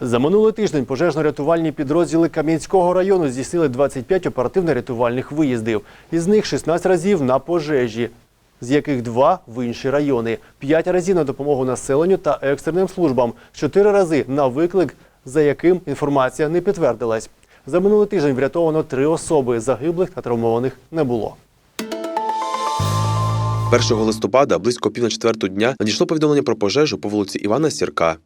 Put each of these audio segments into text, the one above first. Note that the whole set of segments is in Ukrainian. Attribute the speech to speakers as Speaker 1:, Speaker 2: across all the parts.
Speaker 1: За минулий тиждень пожежно-рятувальні підрозділи Кам'янського району здійснили 25 оперативно-рятувальних виїздів. Із них 16 разів на пожежі, з яких два в інші райони, 5 разів на допомогу населенню та екстреним службам, 4 рази на виклик, за яким інформація не підтвердилась. За минулий тиждень врятовано три особи, загиблих та травмованих не було.
Speaker 2: 1 листопада близько пів на четверту дня надійшло повідомлення про пожежу по вулиці Івана Сірка.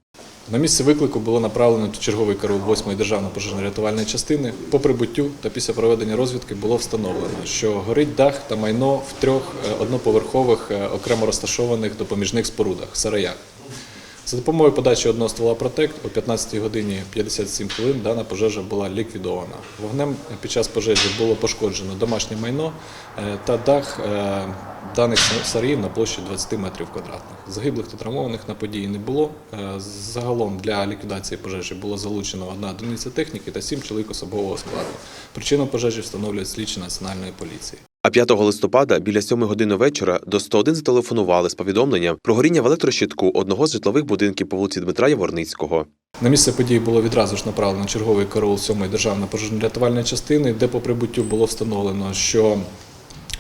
Speaker 3: На місце виклику було направлено черговий караул 8-ї державної пожежно-рятувальної частини. По прибуттю та після проведення розвідки було встановлено, що горить дах та майно в трьох е, одноповерхових е, окремо розташованих допоміжних спорудах сараях. За допомогою подачі одного ствола «Протект» о 15 годині 57 хвилин дана пожежа була ліквідована. Вогнем під час пожежі було пошкоджено домашнє майно е, та дах е, даних сараїв на площі 20 метрів квадратних. Загиблих та травмованих на події не було. Е, Загалом для ліквідації пожежі було залучено одна одиниця техніки та сім чоловік особового складу. Причину пожежі встановлюють слідчі національної поліції.
Speaker 2: А 5 листопада біля 7 години вечора до 101 зателефонували з повідомленням про горіння в електрощитку одного з житлових будинків по вулиці Дмитра Яворницького.
Speaker 3: На місце події було відразу ж направлено черговий караул 7-ї державної пожежно-рятувальної частини, де по прибуттю було встановлено, що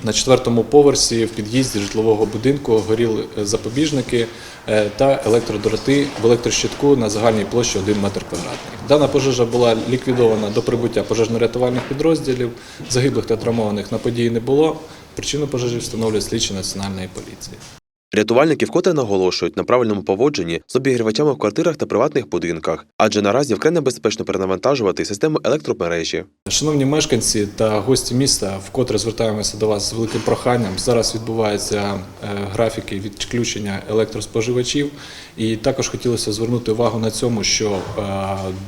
Speaker 3: на четвертому поверсі в під'їзді житлового будинку горіли е, запобіжники е, та електродроти в електрощитку на загальній площі 1 метр квадратний. Дана пожежа була ліквідована до прибуття пожежно-рятувальних підрозділів. Загиблих та травмованих на події не було. Причину пожежі встановлює слідчі національної поліції.
Speaker 2: Рятувальники вкотре наголошують на правильному поводженні з обігрівачами в квартирах та приватних будинках, адже наразі вкрай небезпечно перенавантажувати систему електромережі.
Speaker 3: Шановні мешканці та гості міста, вкотре звертаємося до вас з великим проханням. Зараз відбуваються е, графіки відключення електроспоживачів, і також хотілося звернути увагу на цьому, що е,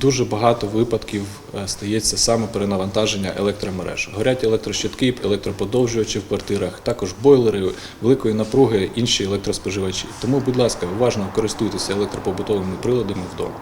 Speaker 3: дуже багато випадків е, стається саме перенавантаження електромереж. Горять електрощитки, електроподовжувачі в квартирах, також бойлери великої напруги, інші електроспоживачі. Тому, будь ласка, уважно користуйтеся електропобутовими приладами вдома.